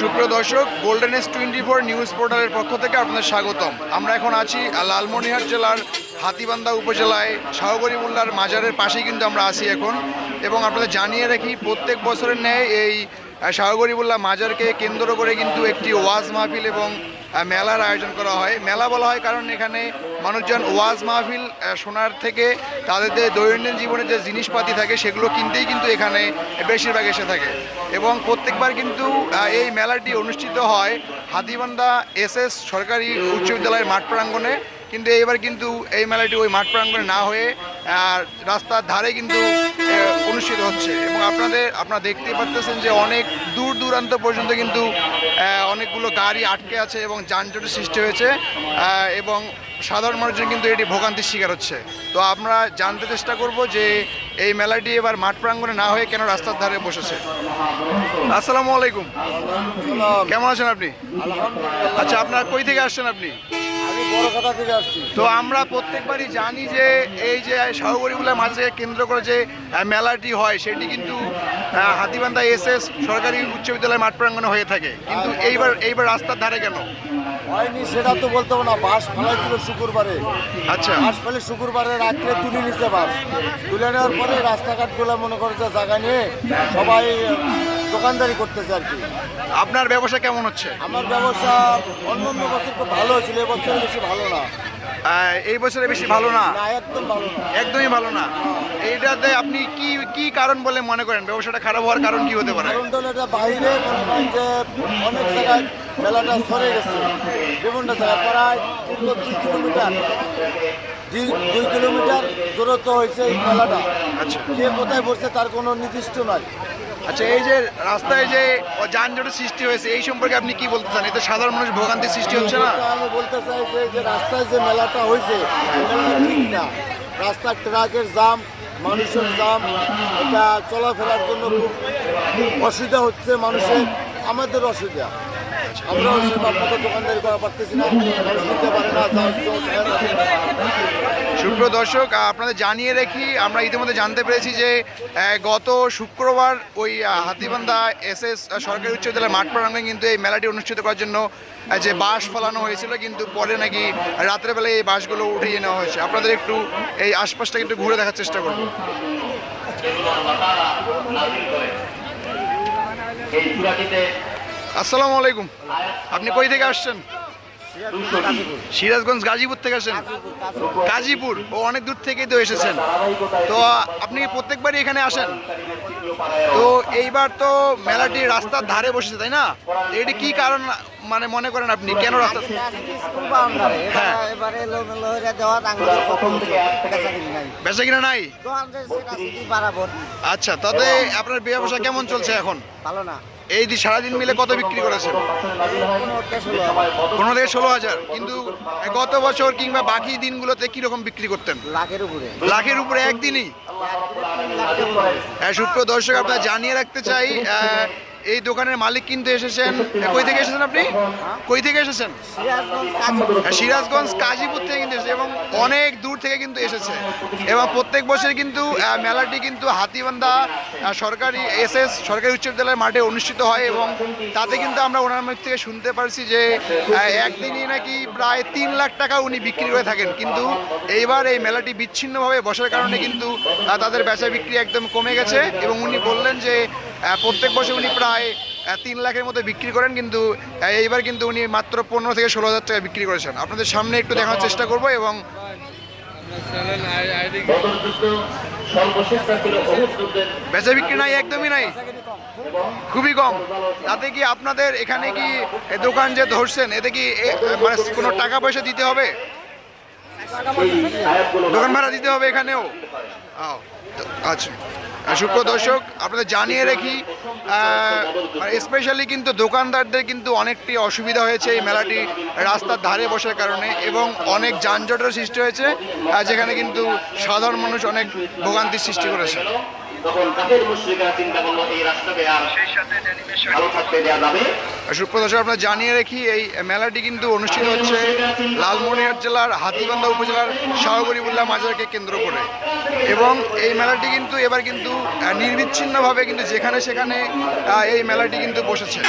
সুপ্রিয় দর্শক golden S twenty four news পোর্টালের পক্ষ থেকে আপনাদের স্বাগতম। আমরা এখন আছি লালমনিরহাট জেলার হাতিবান্ধা উপজেলায় শাহগরিবুল্লার মাজারের পাশেই কিন্তু আমরা আছি এখন। এবং আপনাদের জানিয়ে রাখি, প্রত্যেক বছরের ন্যায় এই শাহগরিবুল্লাহ মাজারকে কেন্দ্র করে কিন্তু একটি ওয়াজ মাহফিল এবং মেলার আয়োজন করা হয়। মেলা বলা হয় কারণ এখানে মানুষজন ওয়াজ মাহফিল শোনার থেকে তাদের যে দৈনন্দিন জীবনে যে জিনিসপাতি থাকে, সেগুলো কিনতেই কিন্তু এখানে বেশিরভাগ এসে থাকে। এবং প্রত্যেকবার কিন্তু এই মেলাটি অনুষ্ঠিত হয় হাতিবান্ধা এস এস সরকারি উচ্চ বিদ্যালয়ের মাঠ প্রাঙ্গণে। কিন্তু এইবার কিন্তু এই মেলাটি ওই মাঠ প্রাঙ্গণে না হয়ে রাস্তার ধারে কিন্তু অনুষ্ঠিত হচ্ছে। এবং আপনাদের, আপনারা দেখতেই পাচ্ছেন যে অনেক দূর দূরান্ত পর্যন্ত কিন্তু অনেকগুলো গাড়ি আটকে আছে এবং যানজটের সৃষ্টি হয়েছে এবং সাধারণ মানুষজন কিন্তু এটি ভোগান্তির শিকার হচ্ছে। তো আমরা জানতে চেষ্টা করব যে এই মেলাটি এবার মাঠ প্রাঙ্গণে না হয়ে কেন রাস্তার ধারে বসেছে। আসসালামু আলাইকুম। কেমন আছেন আপনি? আচ্ছা আপনার কই থেকে আসছেন আপনি? তো আমরা প্রত্যেকবারই জানি যে এই যে শাহগরিবুল্লাহ মাঝে কেন্দ্র করে যে মেলাটি হয় সেটি কিন্তু হাতিবান্ধা এস এস সরকারি উচ্চ বিদ্যালয় মাঠ প্রাঙ্গণে হয়ে থাকে। কিন্তু এইবার এইবার রাস্তার ধারে কেন? হয়নি সেটা তো বলতে হবে না। বাস ফেলাইছিল শুক্রবারে। আচ্ছা। বাস ফেলে শুক্রবারে রাত্রে তুলে নিছে বাস। তুলে নেওয়ার পরে রাস্তাঘাটগুলো মনে করে যে জায়গা নিয়ে সবাই দোকানদারি করতেছে আর কি। আপনার ব্যবসা কেমন হচ্ছে? আমার ব্যবসা অন্য অন্য বছর খুব ভালো হয়েছিল এবছর বেশি ভালো না। আহ, এই বছরে বেশি ভালো না? না একদম ভালো না। একদমই ভালো না। এইটাতে আপনি কি কি কারণ বলে মনে করেন? ব্যবসাটা খারাপ হওয়ার কারণ কি হতে পারে? কারণ তো এটা বাইরে মনে করেন যে অনেক জায়গায় মেলাটা সরে গেছে। বিভিন্ন জায়গায় প্রায় দীর্ঘ দুই কিলোমিটার। দুই- কিলোমিটার দূরত্ব হয়েছে এই মেলাটা। আচ্ছা। কে কোথায় বসছে তার কোনো নির্দিষ্ট নাই। আচ্ছা এই যে রাস্তায় যে যানজটের সৃষ্টি হয়েছে এই সম্পর্কে আপনি কি বলতে চান? এতে সাধারণ মানুষ ভোগান্তির সৃষ্টি হচ্ছে না? আমি বলতে চাই যে যে রাস্তায় যে মেলাটা হয়েছে ঠিক না। রাস্তার ট্রাকের জাম মানুষের জাম এটা চলাফেরার জন্য খুব অসুবিধা হচ্ছে মানুষের আমাদের অসুবিধা। আমরা সেভাবে দোকানদারি করা পারতেছি না মানুষ নিতে পারে না। সুপ্রিয় দর্শক আপনাদের জানিয়ে রাখি আমরা ইতিমধ্যে জানতে পেরেছি যে গত শুক্রবার ওই হাতিবান্ধা এস এস সরকারি উচ্চ বিদ্যালয়ের মাঠ প্রাঙ্গণে কিন্তু এই মেলাটি অনুষ্ঠিত করার জন্য যে বাস ফলানো হয়েছিল, কিন্তু পরে নাকি রাত্রেবেলায় বেলায় এই বাসগুলো উঠিয়ে নেওয়া হয়েছে। আপনাদের একটু এই আশপাশটা একটু ঘুরে দেখার চেষ্টা করব আসসালামু আলাইকুম। আপনি কই থেকে আসছেন? সিরাজগঞ্জ গাজীপুর থেকে আসেন? গাজীপুর ও অনেক দূর থেকেই তো এসেছেন। তো আপনি প্রত্যেকবারই এখানে আসেন? তো এইবার তো মেলাটি রাস্তার ধারে বসেছে তাই না? এটি কি কারণ মানে মনে করেন আপনি? কেন রাস্তা হ্যাঁ। বেচা কিনা নাই আচ্ছা তাতে আপনার ব্যবসা কেমন চলছে এখন? ভালো না। এই দিন সারাদিন মিলে কত বিক্রি করেছেন। পনেরো থেকে ষোলো হাজার কিন্তু গত বছর কিংবা বাকি দিনগুলোতে কীরকম বিক্রি করতেন লাখের উপরে লাখের উপরে একদিনই। হ্যাঁ সুপ্রিয় দর্শক আপনারা জানিয়ে রাখতে চাই এই দোকানের মালিক কিন্তু এসেছেন। কই থেকে এসেছেন আপনি? কই থেকে এসেছেন? সিরাজগঞ্জ কাজীপুর থেকে কিন্তু এসেছে এবং অনেক দূর থেকে কিন্তু এসেছে। এবং প্রত্যেক বছর কিন্তু মেলাটি কিন্তু হাতিবান্ধা সরকারি এস এস সরকারি উচ্চ বিদ্যালয়ের মাঠে অনুষ্ঠিত হয় এবং তাতে কিন্তু আমরা ওনার মুখ থেকে শুনতে পারছি যে একদিনই নাকি প্রায় তিন লাখ টাকা উনি বিক্রি করে থাকেন। কিন্তু এইবার এই মেলাটি বিচ্ছিন্নভাবে বসার কারণে কিন্তু তাদের বেচা বিক্রি একদম কমে গেছে এবং উনি বললেন যে প্রত্যেক বছর উনি প্রায় তিন লাখের মতো বিক্রি করেন, কিন্তু এইবার কিন্তু উনি মাত্র পনেরো থেকে ষোলো হাজার টাকা বিক্রি করেছেন। আপনাদের সামনে একটু দেখানোর চেষ্টা করব এবং বেচা বিক্রি নাই, একদমই নাই। খুবই কম। তাতে কি আপনাদের এখানে কি দোকান যে ধরছেন, এতে কি মানে কোনো টাকা পয়সা দিতে হবে? দোকান ভাড়া দিতে হবে এখানেও? আচ্ছা। আর সুপ্রিয় দর্শক আপনাদের জানিয়ে রাখি স্পেশালি কিন্তু দোকানদারদের কিন্তু অনেকটি অসুবিধা হয়েছে এই মেলাটি রাস্তার ধারে বসার কারণে এবং অনেক যানজটের সৃষ্টি হয়েছে যেখানে কিন্তু সাধারণ মানুষ অনেক ভোগান্তির সৃষ্টি করেছে। তখন কাফের মুশ্রিকরা চিন্তা করল এই আর ভালো থাকতে দেওয়া যাবে। সুপ্রদর্শক আপনারা জানিয়ে রাখি, এই মেলাটি কিন্তু অনুষ্ঠিত হচ্ছে লালমনিরহাট জেলার হাতিবান্ধা উপজেলার শাহগরিবুল্লাহ মাজারকে কেন্দ্র করে। এবং এই মেলাটি কিন্তু এবার কিন্তু নির্বিচ্ছিন্নভাবে কিন্তু যেখানে সেখানে এই মেলাটি কিন্তু বসেছে।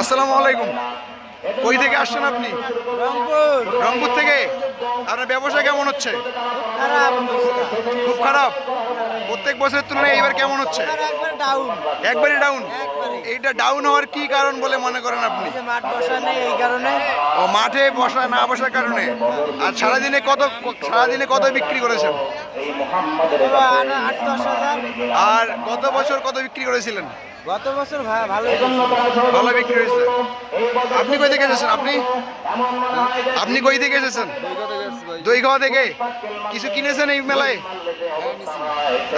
আসসালামু আলাইকুম। কই থেকে আসছেন আপনি? রংপুর। রংপুর থেকে? আপনার ব্যবসা কেমন হচ্ছে? খুব খারাপ? প্রত্যেক বছরের তুলনায় এইবার কেমন হচ্ছে? ডাউন একবারই ডাউন। এইটা ডাউন হওয়ার কি কারণ বলে মনে করেন আপনি? মাঠ বসা নেই এই কারণে। ও মাঠে বসা না বসার কারণে? আর সারাদিনে কত সারাদিনে কত বিক্রি করেছেন? আর গত বছর কত বিক্রি করেছিলেন? গত বছর ভালো ভালো বিক্রি হয়েছে। আপনি কই থেকে এসেছেন? আপনি? আপনি কই থেকে এসেছেন? দইগাঁও থেকে। কিছু কিনেছেন এই মেলায়?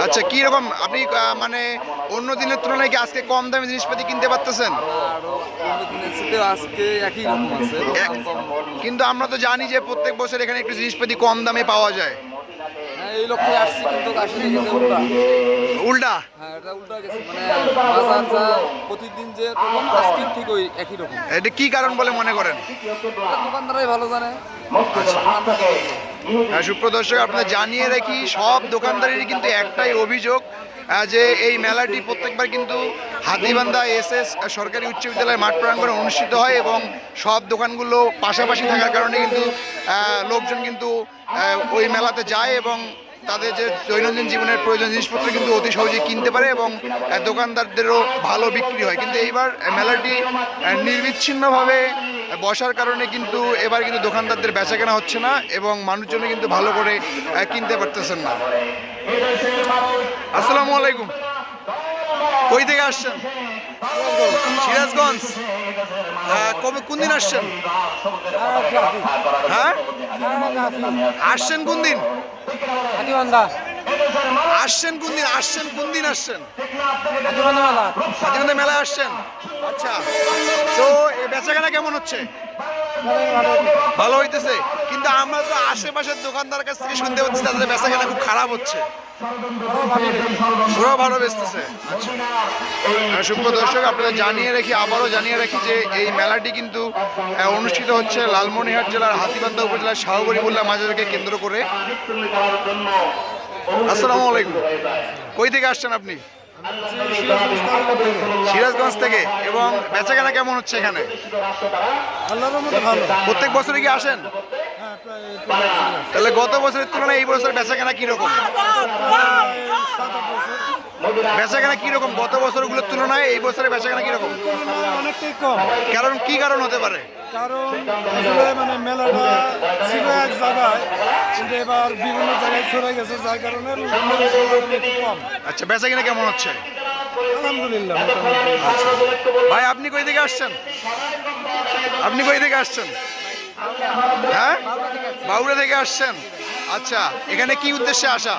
আচ্ছা কি রকম? আপনি মানে অন্য দিনের তুলনায় কি আজকে কম দামে জিনিসপাতি কিনতে পারতেছেন? আরও অন্য দিনের সাথে আজকে একই রকম আছে। এক- দাম কম। কিন্তু আমরা তো জানি যে প্রত্যেক বছর এখানে একটু জিনিসপাতি কম দামে পাওয়া যায়। এই লক্ষ্যে আসছি কিন্তু আসলে গেছে উল্টা। উল্টা? হ্যাঁ এটা উল্টা গেছে। মানে বাজার যা প্রতিদিন যে আজকে ঠিক ওই একই রকম। এটা কি কারণ বলে মনে করেন? দোকানদারাই ভালো জানে। হ্যাঁ, সুপ্রদর্শক আপনারা জানিয়ে রাখি সব দোকানদারেরই কিন্তু একটাই অভিযোগ যে এই মেলাটি প্রত্যেকবার কিন্তু হাতিবান্ধা এস এস সরকারি উচ্চ বিদ্যালয় মাঠ প্রাঙ্গণে অনুষ্ঠিত হয় এবং সব দোকানগুলো পাশাপাশি থাকার কারণে কিন্তু আহ, লোকজন কিন্তু ওই মেলাতে যায় এবং তাদের যে দৈনন্দিন জীবনের প্রয়োজন জিনিসপত্র কিন্তু অতি সহজেই কিনতে পারে এবং দোকানদারদেরও ভালো বিক্রি হয়। কিন্তু এইবার মেলাটি নির্বিচ্ছিন্নভাবে বসার কারণে কিন্তু এবার কিন্তু দোকানদারদের বেচা কেনা হচ্ছে না এবং মানুষজন কিন্তু ভালো করে কিনতে পারতেছেন না। আসসালামু আলাইকুম। কই থেকে আসছেন? সিরাজগঞ্জ। কবে কোন দিন আসছেন? হ্যাঁ? আসছেন কোন দিন? হাতিবান্ধা। আসছেন কোন দিন? আসছেন কোন দিন আসছেন? হাতিবান্ধা মেলা। হাতিবান্ধা মেলায় আসছেন? আচ্ছা। তো এই বেচাকেনা কেমন হচ্ছে? ভালো হইতেছে। কিন্তু আমরা তো আশেপাশের দোকানদার কাছ থেকে শুনতে পাচ্ছি, তাদের বেচাকেনা খুব খারাপ হচ্ছে। ওরাও ভালো বেচতেছে। আচ্ছা। দর্শক, আপনাদের জানিয়ে রাখি, আবারও জানিয়ে রাখি যে এই মেলাটি কিন্তু অনুষ্ঠিত হচ্ছে লালমনিরহাট জেলার হাতিবান্ধা উপজেলার শাহগরিবুল্লাহ মাজারকে কেন্দ্র করে। আসসালামু আলাইকুম। কই থেকে আসছেন আপনি? সিরাজগঞ্জ থেকে এবং বেচাকেনা কেমন হচ্ছে এখানে? প্রত্যেক বছরে কি আসেন? তাহলে গত বছরের তুলনায় এই বছর বেচাকেনা কীরকম? বেচাকেনা কীরকম? গত বছরগুলোর তুলনায় এই বছরের বেচাকেনা কীরকম? কারণ কি কারণ হতে পারে? কারণ মানে মেলাটা ছিল এক জায়গায় কিন্তু এবার বিভিন্ন জায়গায় সরে গেছে যার কারণে কম আচ্ছা বেচাকেনা কেমন হচ্ছে? আলহামদুলিল্লাহ মোটামুটি ভাই আপনি কই থেকে আসছেন? আপনি কই থেকে আসছেন? হ্যাঁ? বাউড়া থেকে আসছেন? আচ্ছা এখানে কি উদ্দেশ্যে আসা?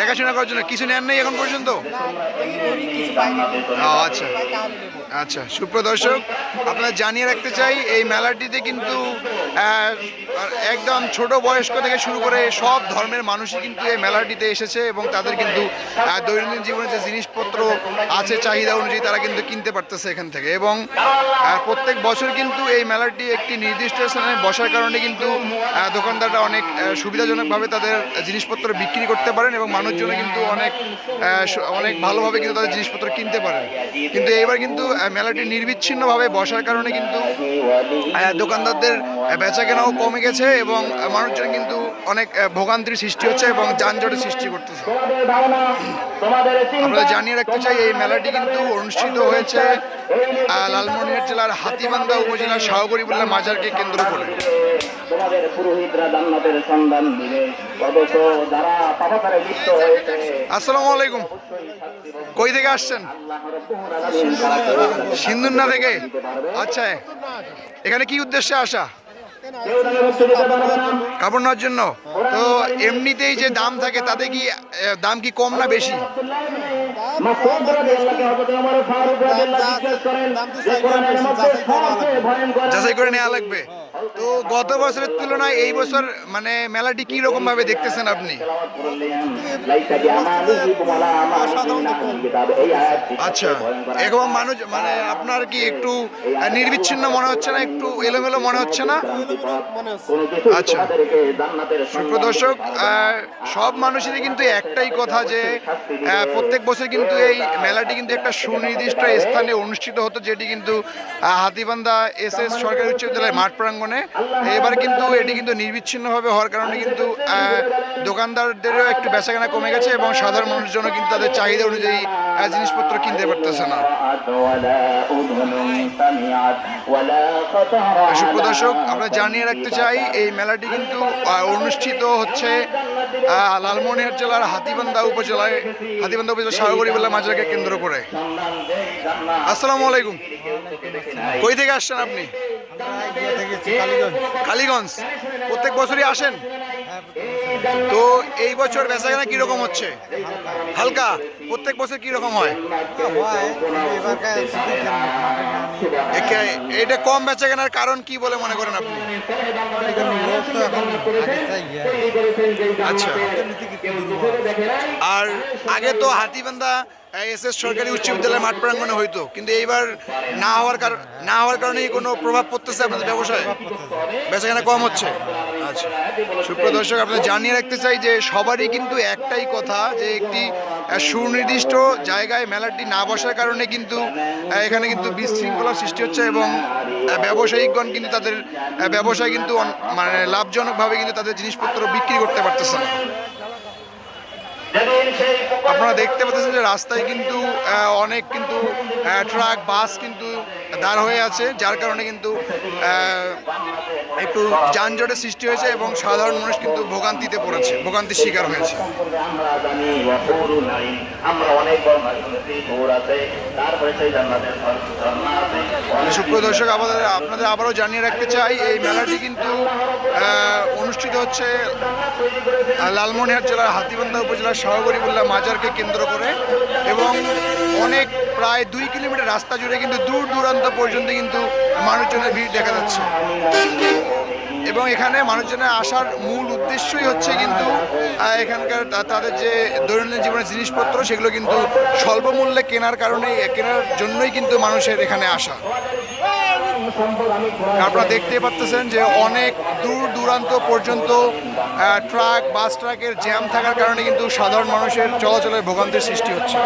দেখাশোনা করার জন্য কিছু নেন নাই এখন পর্যন্ত? আচ্ছা। আচ্ছা সুপ্রদর্শক আপনারা জানিয়ে রাখতে চাই, এই মেলাটিতে কিন্তু একদম ছোট বয়স্ক থেকে শুরু করে সব ধর্মের মানুষই কিন্তু এই মেলাটিতে এসেছে এবং তাদের কিন্তু দৈনন্দিন জীবনে যে জিনিসপত্র আছে, চাহিদা অনুযায়ী তারা কিন্তু কিনতে পারতেছে এখান থেকে। এবং প্রত্যেক বছর কিন্তু এই মেলাটি একটি নির্দিষ্ট স্থানে বসার কারণে কিন্তু দোকানদাররা অনেক সুবিধাজনকভাবে তাদের জিনিসপত্র বিক্রি করতে পারেন এবং মানুষজন কিন্তু অনেক অনেক ভালোভাবে কিন্তু তাদের জিনিসপত্র কিনতে পারেন। কিন্তু এইবার কিন্তু মেলাটি নির্বিচ্ছিন্নভাবে বসার কারণে কিন্তু দোকানদারদের বেচা কেনাও কমে গেছে এবং মানুষজন কিন্তু অনেক ভোগান্তির সৃষ্টি হচ্ছে এবং যানজটের সৃষ্টি করতেছে। আমরা জানিয়ে রাখতে চাই, এই মেলাটি কিন্তু অনুষ্ঠিত হয়েছে লালমনিরহাট জেলার হাতিবান্ধা উপজেলার শাহগরিবুল্লাহ মাজারকে কেন্দ্র করে। তোমাদের পুরোহিতরা জান্নাতের সন্ধান দিবে। অথচ যারা পাপাচারে লিপ্ত হয়েছে আসসালামু আলাইকুম। কই থেকে আসছেন? সিন্ধুন্না থেকে? আচ্ছা। এখানে কি উদ্দেশ্যে আসা? কাপড় নেওয়ার জন্য? তো এমনিতেই যে দাম থাকে তাতে কি দাম কি কম না বেশি। যাচাই করে নেওয়া লাগবে। তো গত বছরের তুলনায় এই বছর মানে মেলাটি কি রকম ভাবে দেখতেছেন আপনি? আচ্ছা এরকম মানুষ মানে আপনার কি একটু নির্বিচ্ছিন্ন মনে হচ্ছে না? একটু এলোমেলো মনে হচ্ছে না? আচ্ছা সুপ্রদর্শক সব মানুষেরই কিন্তু একটাই কথা যে প্রত্যেক বছর কিন্তু এই মেলাটি কিন্তু একটা সুনির্দিষ্ট স্থানে অনুষ্ঠিত হতো, যেটি কিন্তু হাতিবান্ধা এস এস সরকারি উচ্চ বিদ্যালয়ের মাঠ প্রাঙ্গণে। এবার কিন্তু এটি কিন্তু নির্বিচ্ছিন্নভাবে হওয়ার কারণে কিন্তু দোকানদারদেরও একটু বেচাকেনা কমে গেছে এবং সাধারণ মানুষজনও কিন্তু তাদের চাহিদা অনুযায়ী জিনিসপত্র কিনতে পারতেছে না। সুপ্রদর্শক আমরা জানিয়ে রাখতে চাই, এই মেলাটি কিন্তু অনুষ্ঠিত হচ্ছে লালমনিরহাট জেলার হাতিবান্ধা উপজেলায় হাতিবান্ধা উপজেলার সাগরিবুল্লাহ মাজারকে কেন্দ্র করে। আসসালামু আলাইকুম। কই থেকে আসছেন আপনি? কালীগঞ্জ। প্রত্যেক বছরই আসেন? তো এই বছর বেচাকেনা কীরকম হচ্ছে? হালকা। প্রত্যেক বছর কীরকম হয়? একে- এটা কম বেচা কেনার কারণ কি বলে মনে করেন আপনি? আচ্ছা। আর আগে তো হাতিবান্ধা এস এস সরকারি উচ্চ বিদ্যালয় মাঠ প্রাঙ্গণে হইতো, কিন্তু এইবার না হওয়ার কারণ না হওয়ার কারণে কোনো প্রভাব পড়তেছে আপনাদের ব্যবসায়? বেচাকেনা কম হচ্ছে। আচ্ছা সুপ্রদর্শক আপনাদের জানিয়ে রাখতে চাই যে সবারই কিন্তু একটাই কথা, যে একটি সুনির্দিষ্ট জায়গায় মেলাটি না বসার কারণে কিন্তু এখানে কিন্তু বিশৃঙ্খলার সৃষ্টি হচ্ছে এবং ব্যবসায়িকগণ কিন্তু তাদের ব্যবসায় কিন্তু মানে লাভজনকভাবে কিন্তু তাদের জিনিসপত্র বিক্রি করতে পারতেছে না। আপনারা দেখতে পাচ্ছেন যে রাস্তায় কিন্তু অনেক কিন্তু ট্রাক, বাস কিন্তু দাঁড় হয়ে আছে যার কারণে কিন্তু একটু যানজটের সৃষ্টি হয়েছে এবং সাধারণ মানুষ কিন্তু ভোগান্তিতে পড়েছে ভোগান্তির শিকার হয়েছে। ঝর্ণা আছে সুপ্রদর্শক আমাদের আপনাদের আবারও জানিয়ে রাখতে চাই এই মেলাটি কিন্তু অনুষ্ঠিত হচ্ছে আহ, লালমনিরহাট জেলার হাতিবান্ধা উপজেলার শাহগরিবুল্লাহ মাজারকে কেন্দ্র করে এবং অনেক প্রায় দুই কিলোমিটার রাস্তা জুড়ে কিন্তু দূর দূরান্ত পর্যন্ত কিন্তু মানুষজনের ভিড় দেখা যাচ্ছে। এবং এখানে মানুষজনের আসার মূল উদ্দেশ্যই হচ্ছে কিন্তু এখানকার তাদের যে দৈনন্দিন জীবনের জিনিসপত্র, সেগুলো কিন্তু স্বল্প মূল্যে কেনার কারণে, কেনার জন্যই কিন্তু মানুষের এখানে আসা। আপনারা দেখতে পাচ্ছেন যে অনেক দূর দূরান্ত পর্যন্ত ট্রাক, বাস, ট্রাকের জ্যাম থাকার কারণে কিন্তু সাধারণ মানুষের চলাচলের ভোগান্তির সৃষ্টি হচ্ছে।